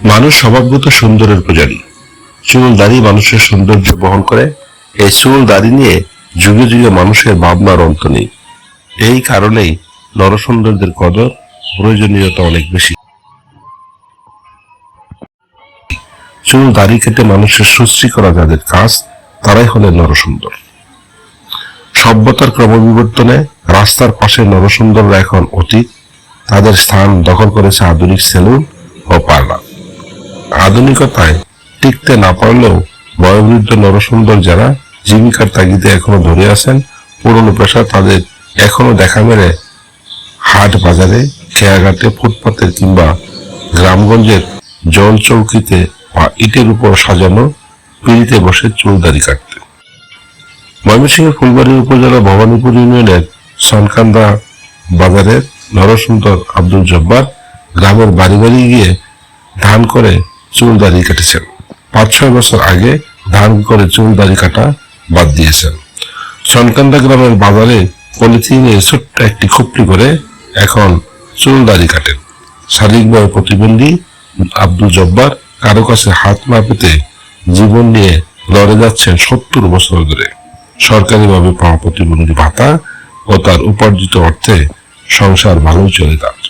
মানুষ স্বভাবগত সুন্দরের পূজারী। চুল দাড়ি মানুষের সৌন্দর্য বহন করে। এই চুল দাড়ি নিয়ে যুগে যুগে মানুষের ভাবনার অন্ত নেই। এই কারণেই নরসৌন্দর্যের কদর প্রয়োজনীয়তা অনেক বেশি। চুল দাড়ি কেটে মানুষের সুশ্রী করা যাদের কাজ, তারাই হলেন নরসুন্দর। সভ্যতার ক্রমবিবর্তনে রাস্তার পাশে নরসুন্দররা এখন অতীত। তাদের স্থান দখল করেছে আধুনিক সেলুন ও পার্লার। আধুনিকতায় টিকতে না পারলেও বয়োবৃদ্ধ নরসুন্দর যারা জীবিকার তাগিদে এখনও ধরে আছেন, পুরনো পেশা তাদের এখনও দেখা মেলে হাট বাজারে, খেয়াঘাটে ফুটপাতের কিংবা গ্রামগঞ্জের জল চৌকিতে বা ইটের উপর সাজানো পিড়িতে বসে চুল দাড়ি কাটতে। ময়মনসিংহের ফুলবাড়ি উপজেলা ভবানীপুর ইউনিয়নের সনকান্দা বাজারের নরসুন্দর আব্দুল জব্বার গ্রামের বাড়ি বাড়ি গিয়ে ধান করে চুল দাড়ি কেটেছেন। পাঁচ ছয় বছর আগে ধান করে চুল দাড়ি কাটা বাদ দিয়েছেন। সনকান্দা গ্রামের বাজারে পলিথিনে ছোট্ট একটি খুপড়ি করে এখন চুল দাড়ি কাটেন। শারীরিকভাবে প্রতিবন্ধী আব্দুল জব্বার কারও কাছে হাত না পেতে জীবন নিয়ে লড়ে যাচ্ছেন সত্তর বছর ধরে। সরকারিভাবে পাওয়া প্রতিবন্ধী ভাতা ও তার উপার্জিত অর্থে সংসার ভালোই চলে তার।